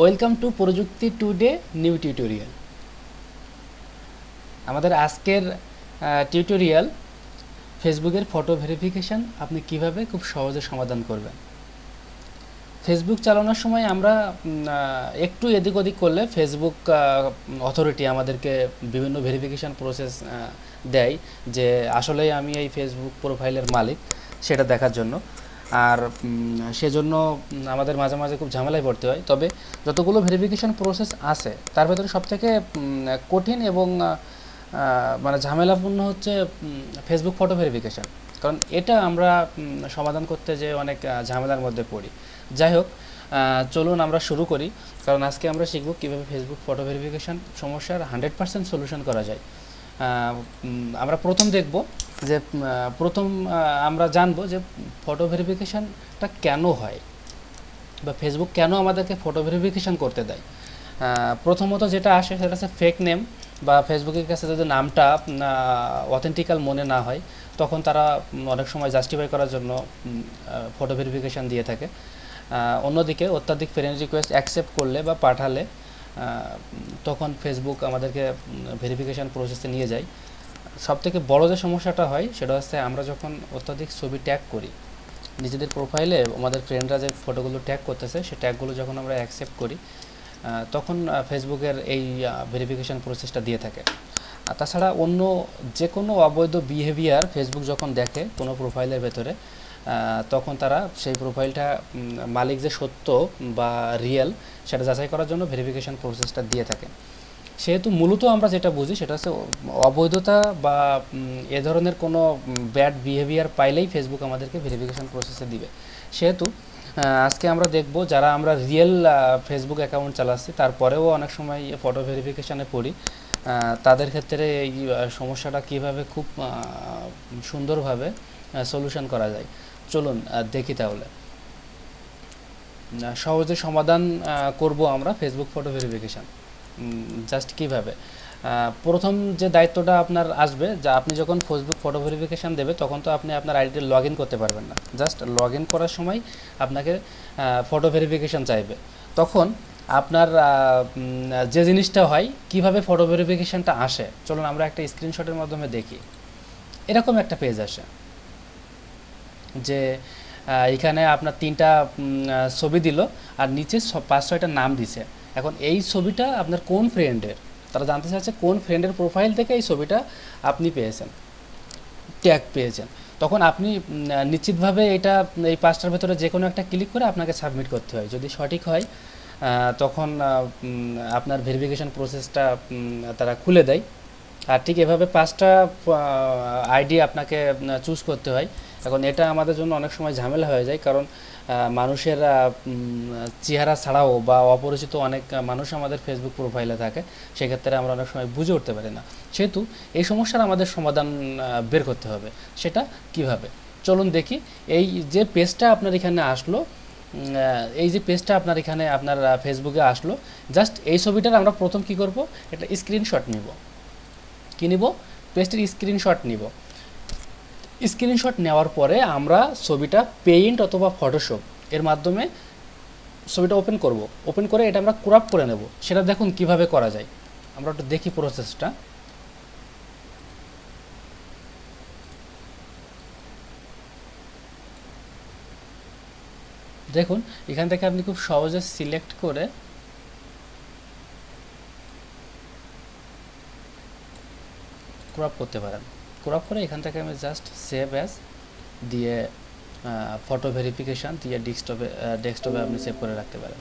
Welcome to Projukti today new tutorial. আমাদের আজকের tutorial ফেসবুকের ফটো ভেরিফিকেশন, আপনি কীভাবে খুব সহজে সমাধান করবেন। ফেসবুক চালানোর সময় আমরা একটু এদিক ওদিক করলে ফেসবুক অথরিটি আমাদেরকে বিভিন্ন ভেরিফিকেশন প্রসেস দেয় যে আসলেই আমি এই ফেসবুক প্রোফাইলের মালিক, সেটা দেখার জন্য। আর সেজন্য আমাদের মাঝে মাঝে খুব ঝামেলায় পড়তে হয়। তবে যতগুলো ভেরিফিকেশন প্রসেস আছে, তার ভেতরে সবথেকে কঠিন এবং মানে ঝামেলাপূর্ণ হচ্ছে ফেসবুক ফটো ভেরিফিকেশন কারণ এটা আমরা সমাধান করতে যে অনেক ঝামেলার মধ্যে পড়ি। যাই হোক চলুন আমরা শুরু করি। কারণ আজকে আমরা শিখব কীভাবে ফেসবুক ফটো ভেরিফিকেশান সমস্যার হান্ড্রেড পার্সেন্ট সলিউশন করা যায়। আমরা প্রথম দেখব যে প্রথম আমরা জানব যে ফটো ভেরিফিকেশনটা কেন হয় বা ফেসবুক কেন আমাদেরকে ফটো ভেরিফিকেশন করতে দেয়? প্রথমত যেটা আসে সেটা হচ্ছে ফেক নেম বা ফেসবুকের কাছে যদি নামটা অথেন্টিক্যাল মনে না হয়, তখন তারা অনেক সময় জাস্টিফাই করার জন্য ফটো ভেরিফিকেশন দিয়ে থাকে। অন্যদিকে অত্যাধিক ফ্রেন্ড রিকোয়েস্ট অ্যাকসেপ্ট করলে বা পাঠালে তখন ফেসবুক আমাদেরকে ভেরিফিকেশন প্রসেসে নিয়ে যায়। সবথেকে বড় যে সমস্যাটা হয়, সেটা হচ্ছে আমরা যখন অত্যাধিক ছবি ট্যাগ করি, নিজেদের প্রোফাইলে আমাদের ফ্রেন্ডরা যে ফটোগুলো ট্যাগ করতেছে সেই ট্যাগগুলো যখন আমরা অ্যাকসেপ্ট করি তখন ফেসবুকের এই ভেরিফিকেশন প্রসেসটা দিয়ে থাকে। আর তাছাড়া অন্য যে কোনো অবৈধ বিহেভিয়ার ফেসবুক যখন দেখে কোনো প্রোফাইলের ভেতরে তখন তারা সেই প্রোফাইলটা মালিক যে সত্য বা রিয়েল সেটা যাচাই করার জন্য ভেরিফিকেশন প্রসেসটা দিয়ে থাকে। সেহেতু মূলত আমরা যেটা বুঝি সেটা হচ্ছে অবৈধতা বা এ ধরনের কোনো ব্যাড বিহেভিয়ার পাইলেই ফেসবুক আমাদেরকে ভেরিফিকেশন প্রসেসে দিবে। সেহেতু আজকে আমরা দেখব যারা আমরা রিয়েল ফেসবুক অ্যাকাউন্ট চালাচ্ছি, তারপরেও অনেক সময় ফটো ভেরিফিকেশানে পড়ি। তাদের ক্ষেত্রে এই সমস্যাটা কীভাবে খুব সুন্দরভাবে সলিউশন করা যায়। চলুন দেখি তাহলে। সহজে সমাধান করব আমরা ফেসবুক ফটো ভেরিফিকেশান জাস্ট কীভাবে? প্রথম যে দায়িত্বটা আপনার আসবে, যা আপনি যখন ফেসবুক ফটো ভেরিফিকেশান দেবে, তখন তো আপনি আপনার আইডিতে লগ করতে পারবেন না। জাস্ট লগ করার সময় আপনাকে ফটো ভেরিফিকেশান চাইবে। তখন আপনার যে জিনিসটা হয়, কীভাবে ফটো ভেরিফিকেশানটা আসে, চলুন আমরা একটা স্ক্রিনশটের মাধ্যমে দেখি। এরকম একটা পেজ আসে। যে এখানে আপনার তিনটা ছবি দিল, আর নিচে পাঁচ ছয়টা নাম দিছে। এখন এই ছবিটা আপনার কোন ফ্রেন্ডের তারা জানতে চাচ্ছে কোন ফ্রেন্ডের প্রোফাইল থেকে এই ছবিটা আপনি পেয়েছেন ট্যাগ পেয়েছেন। তখন আপনি নিশ্চিতভাবে এটা, এই পাঁচটার ভেতরে যে কোনো একটা ক্লিক করে আপনাকে সাবমিট করতে হয়। যদি সঠিক হয় তখন আপনার ভেরিফিকেশন প্রসেসটা তারা খুলে দেয়। আর ঠিক এভাবে পাঁচটা আইডি আপনাকে চুজ করতে হয়। এখন এটা আমাদের জন্য অনেক সময় ঝামেলা হয়ে যায়, কারণ মানুষের চেহারা ছাড়াও বা অপরিচিত অনেক মানুষ আমাদের ফেসবুক প্রোফাইলে থাকে, সেক্ষেত্রে আমরা অনেক সময় বুঝে উঠতে পারি না। সেহেতু এই সমস্যার আমাদের সমাধান বের করতে হবে। সেটা কীভাবে? চলুন দেখি। এই যে পেজটা আপনার এখানে আসলো এই যে পেজটা আপনার এখানে আপনার ফেসবুকে আসলো জাস্ট এই ছবিটার আমরা প্রথম কি করব? এটা স্ক্রিনশট নিব। কি নিব? পেজটির স্ক্রিনশট নিব। স্ক্রিনশট নেওয়ার পরে আমরা ছবিটা পেইন্ট অথবা ফটোশপ এর মাধ্যমে ছবিটা ওপেন করব। ওপেন করে এটা আমরা ক্রপ করে নেব। সেটা দেখুন কীভাবে করা যায়। আমরা একটু দেখি প্রসেসটা। দেখুন, এখান থেকে আপনি খুব সহজে সিলেক্ট করে ক্রপ করতে পারেন। ক্রপ করে এখান থেকে আমি জাস্ট সেভ অ্যাজ দিয়ে ফটো ভেরিফিকেশান দিয়ে ডেস্কটপে ডেস্কটপে আপনি সেভ করে রাখতে পারেন।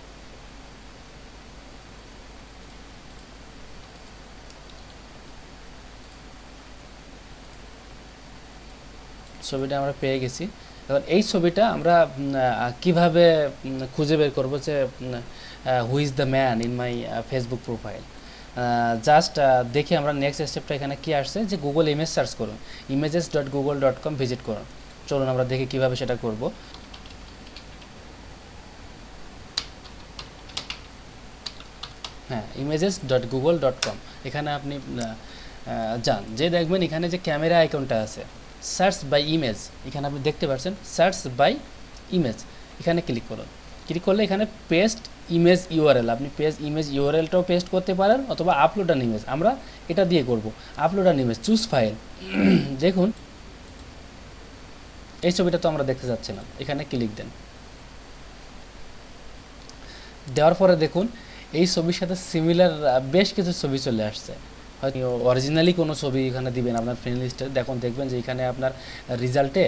ছবিটা আমরা পেয়ে গেছি। এখন এই ছবিটা আমরা কীভাবে খুঁজে বের করব যে who is the man in my Facebook profile just দেখি আমরা নেক্সট স্টেপটা এখানে কি আসছে? যে গুগল ইমেজ সার্চ করুন। Images dot Google dot com visit করুন। চলুন আমরা দেখি কীভাবে সেটা করব। হ্যাঁ images dot Google dot com এখানে আপনি যান। যে দেখবেন এখানে যে ক্যামেরা আইকনটা আছে সার্চ বাই ইমেজ এখানে আপনি দেখতে পাচ্ছেন সার্চ বাই ইমেজ এখানে ক্লিক করুন। ক্লিক করলে এখানে পেস্ট ইমেজ ইউআরএল আপনি পেজ ইমেজ ইউআরএলটাও পেস্ট করতে পারেন অথবা আপলোড অ্যান ইমেজ আমরা এটা দিয়ে করব। Upload an image choose file দেখুন, এই ছবিটা তো আমরা দেখতে না এখানে ক্লিক দেন। দেওয়ার পরে দেখুন, এই ছবির সাথে সিমিলার বেশ কিছু ছবি চলে আসছে। হয়তো অরিজিনালি কোনো ছবি এখানে দিবেন, আপনার ফ্রেন্ড লিস্টে দেখুন, দেখবেন যে এখানে আপনার রেজাল্টে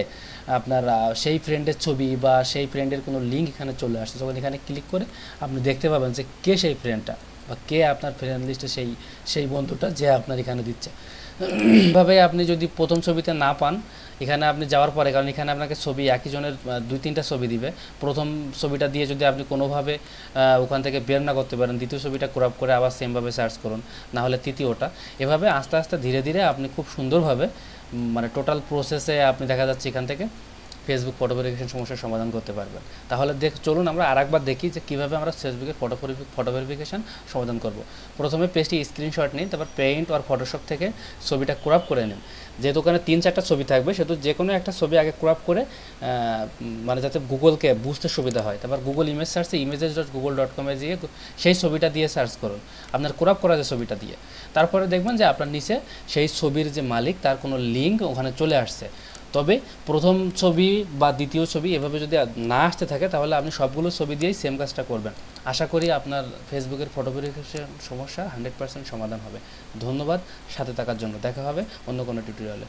আপনার সেই ফ্রেন্ডের ছবি বা সেই ফ্রেন্ডের কোনো লিঙ্ক এখানে চলে আসছে। যখন এখানে ক্লিক করে আপনি দেখতে পাবেন যে কে সেই ফ্রেন্ডটা বা কে আপনার ফ্রেন্ড লিস্টে সেই সেই বন্ধুটা যে আপনার এখানে দিচ্ছে। এভাবে আপনি যদি প্রথম ছবিতে না পান, এখানে আপনি যাওয়ার পরে, কারণ এখানে আপনাকে ছবি, একই জনের দুই তিনটা ছবি দিবে। প্রথম ছবিটা দিয়ে যদি আপনি কোনোভাবে ওখান থেকে বের না করতে পারেন, দ্বিতীয় ছবিটা ক্রপ করে আবার সেমভাবে সার্চ করুন, না হলে তৃতীয়টা। এভাবে আস্তে আস্তে ধীরে ধীরে আপনি খুব সুন্দরভাবে মানে টোটাল প্রসেসে আপনি দেখা যাচ্ছে এখান থেকে ফেসবুক ফটো ভেরিফিকেশন সমস্যার সমাধান করতে পারবেন তাহলে দেখ, চলুন আমরা আরেকবার দেখি যে কীভাবে আমরা ফেসবুকে ফটো ফটো ভেরিফিকেশন সমাধান করব। প্রথমে পেজটি স্ক্রিনশট নিন, তারপর পেইন্ট আর ফটোশপ থেকে ছবিটা ক্রপ করে নিন। যেহেতু ওখানে তিন চারটা ছবি থাকবে, সেহেতু যে কোনো একটা ছবি আগে ক্রপ করে মানে যাতে গুগলকে বুঝতে সুবিধা হয়। তারপর গুগল ইমেজ সার্চে ইমেজেস ডট গুগল ডট কমে গিয়ে সেই ছবিটা দিয়ে সার্চ করুন। আপনার ক্রপ করা যে ছবিটা দিয়ে। তারপরে দেখবেন যে আপনার নিচে সেই ছবির যে মালিক, তার কোনো লিঙ্ক ওখানে চলে আসছে। তবে প্রথম ছবি বা দ্বিতীয় ছবি এভাবে যদি না আসতে থাকে, তাহলে আপনি সবগুলো ছবি দিয়েই সেম কাজটা করবেন। আশা করি আপনার ফেসবুকের ফটো ভেরিফিকেশন সমস্যা হান্ড্রেড পার্সেন্ট সমাধান হবে। ধন্যবাদ, সাথে থাকার জন্য। দেখা হবে অন্য কোনো টিউটোরিয়ালে